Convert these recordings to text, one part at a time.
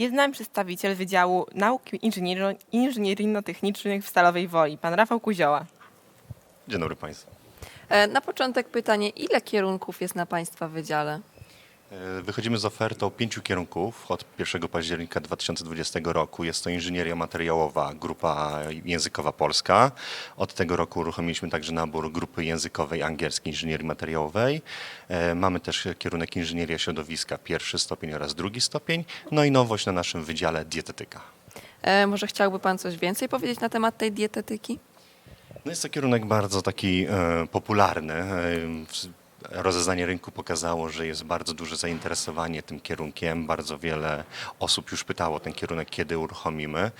Jest z nami przedstawiciel Wydziału Nauk Inżynieryjno-Technicznych w Stalowej Woli, pan Rafał Kuzioła. Dzień dobry Państwu. E, Na początek pytanie, ile kierunków jest na Państwa wydziale? E, Wychodzimy z ofertą pięciu kierunków od 1 października 2020 roku. Jest to inżynieria materiałowa, grupa językowa polska. Od tego roku uruchomiliśmy także nabór grupy językowej angielskiej inżynierii materiałowej. E, Mamy też kierunek inżynieria środowiska, pierwszy stopień oraz drugi stopień. No i nowość na naszym wydziale dietetyka. E, Może chciałby Pan coś więcej powiedzieć na temat tej dietetyki? No jest to kierunek bardzo taki e, popularny. Rozeznanie rynku pokazało, że jest bardzo duże zainteresowanie tym kierunkiem. Bardzo wiele osób już pytało ten kierunek, kiedy uruchomimy.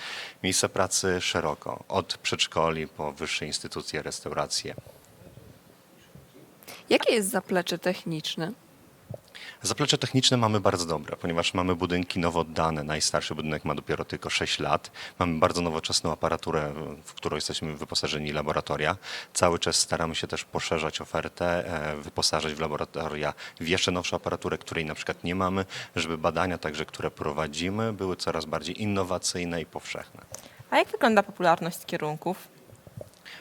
Miejsca pracy szeroko, od przedszkoli po wyższe instytucje, restauracje. Jakie jest zaplecze techniczne? Zaplecze techniczne mamy bardzo dobre, ponieważ mamy budynki nowo oddane. Najstarszy budynek ma dopiero tylko 6 lat. Mamy bardzo nowoczesną aparaturę, w którą jesteśmy wyposażeni laboratoria. Cały czas staramy się też poszerzać ofertę, e, wyposażać w laboratoria w jeszcze nowszą aparaturę, której na przykład nie mamy, żeby badania także, które prowadzimy, były coraz bardziej innowacyjne i powszechne. A jak wygląda popularność kierunków?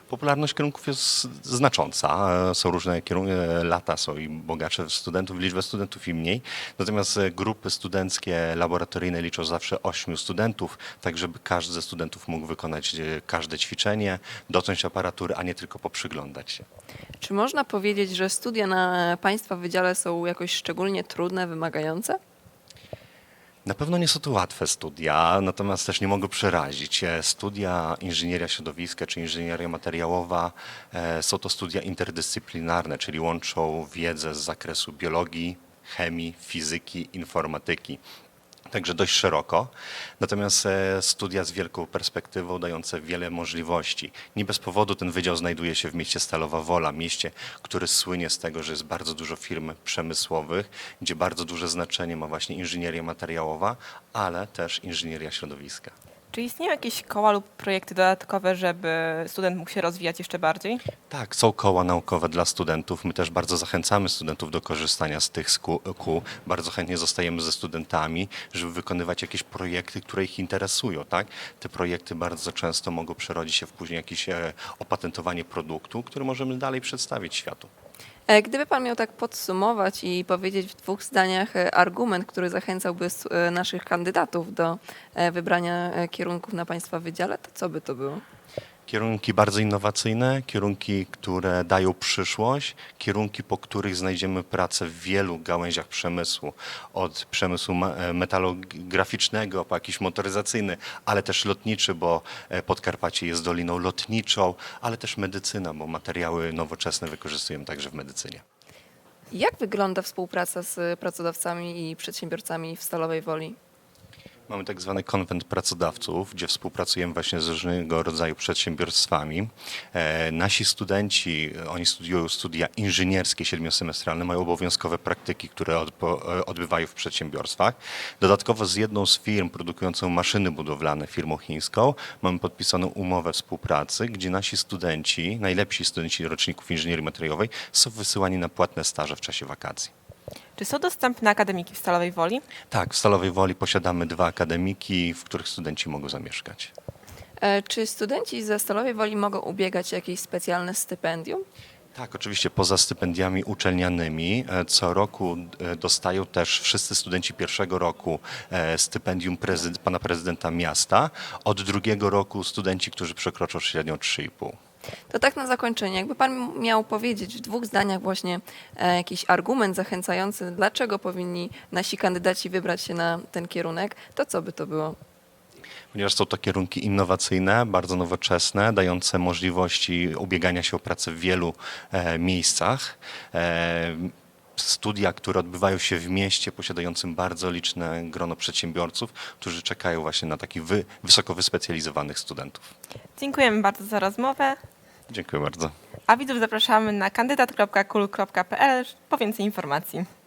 Popularność kierunków jest znacząca. Są różne kierunki, lata są i bogatsze studentów, liczbę studentów i mniej. Natomiast grupy studenckie, laboratoryjne liczą zawsze ośmiu studentów, tak żeby każdy ze studentów mógł wykonać e, każde ćwiczenie, dotknąć aparatury, a nie tylko poprzyglądać się. Czy można powiedzieć, że studia na Państwa wydziale są jakoś szczególnie trudne, wymagające? Na pewno nie są to łatwe studia, natomiast też nie mogę przerazić. E, Studia inżynieria środowiska czy inżynieria materiałowa e, są to studia interdyscyplinarne, czyli łączą wiedzę z zakresu biologii, chemii, fizyki, informatyki. Także dość szeroko. Natomiast e, studia z wielką perspektywą, dające wiele możliwości. Nie bez powodu ten wydział znajduje się w mieście Stalowa Wola, mieście, które słynie z tego, że jest bardzo dużo firm przemysłowych, gdzie bardzo duże znaczenie ma właśnie inżynieria materiałowa, ale też inżynieria środowiska. Czy istnieją jakieś koła lub projekty dodatkowe, żeby student mógł się rozwijać jeszcze bardziej? Tak, są koła naukowe dla studentów. My też bardzo zachęcamy studentów do korzystania z tych kół. Bardzo chętnie zostajemy ze studentami, żeby wykonywać jakieś projekty, które ich interesują. Tak? Te projekty bardzo często mogą przerodzić się w później jakieś e, opatentowanie produktu, który możemy dalej przedstawić światu. E, Gdyby Pan miał tak podsumować i powiedzieć w dwóch zdaniach e, argument, który zachęcałby e, naszych kandydatów do wybrania kierunków na Państwa wydziale, to co by to było? Kierunki bardzo innowacyjne, kierunki, które dają przyszłość, kierunki, po których znajdziemy pracę w wielu gałęziach przemysłu, od przemysłu e, metalograficznego po jakiś motoryzacyjny, ale też lotniczy, bo e, Podkarpacie jest doliną lotniczą, ale też medycyna, bo materiały nowoczesne wykorzystujemy także w medycynie. Jak wygląda współpraca z pracodawcami i przedsiębiorcami w Stalowej Woli? Mamy tak zwany konwent pracodawców, gdzie współpracujemy właśnie z różnego rodzaju przedsiębiorstwami. E, nasi studenci, oni studiują studia inżynierskie siedmiosemestralne, mają obowiązkowe praktyki, które e, odbywają w przedsiębiorstwach. Dodatkowo z jedną z firm produkującą maszyny budowlane, firmą chińską, mamy podpisaną umowę współpracy, gdzie nasi studenci, najlepsi studenci roczników inżynierii materiałowej są wysyłani na płatne staże w czasie wakacji. Czy są dostępne akademiki w Stalowej Woli? Tak, w Stalowej Woli posiadamy dwa akademiki, w których studenci mogą zamieszkać. E, Czy studenci ze Stalowej Woli mogą ubiegać się o jakieś specjalne stypendium? Tak, oczywiście poza stypendiami uczelnianymi e, co roku e, dostają też wszyscy studenci pierwszego roku e, stypendium prezyd- pana prezydenta miasta, od drugiego roku studenci, którzy przekroczą średnią 3,5. To tak na zakończenie, jakby Pan miał powiedzieć w dwóch zdaniach właśnie e, jakiś argument zachęcający, dlaczego powinni nasi kandydaci wybrać się na ten kierunek, to co by to było? Ponieważ są to kierunki innowacyjne, bardzo nowoczesne, dające możliwości ubiegania się o pracę w wielu e, miejscach. E, studia, które odbywają się w mieście posiadającym bardzo liczne grono przedsiębiorców, którzy czekają właśnie na takich wy, wysoko wyspecjalizowanych studentów. Dziękujemy bardzo za rozmowę, Dziękuję bardzo. a widzów zapraszamy na kandydat.kul.pl po więcej informacji.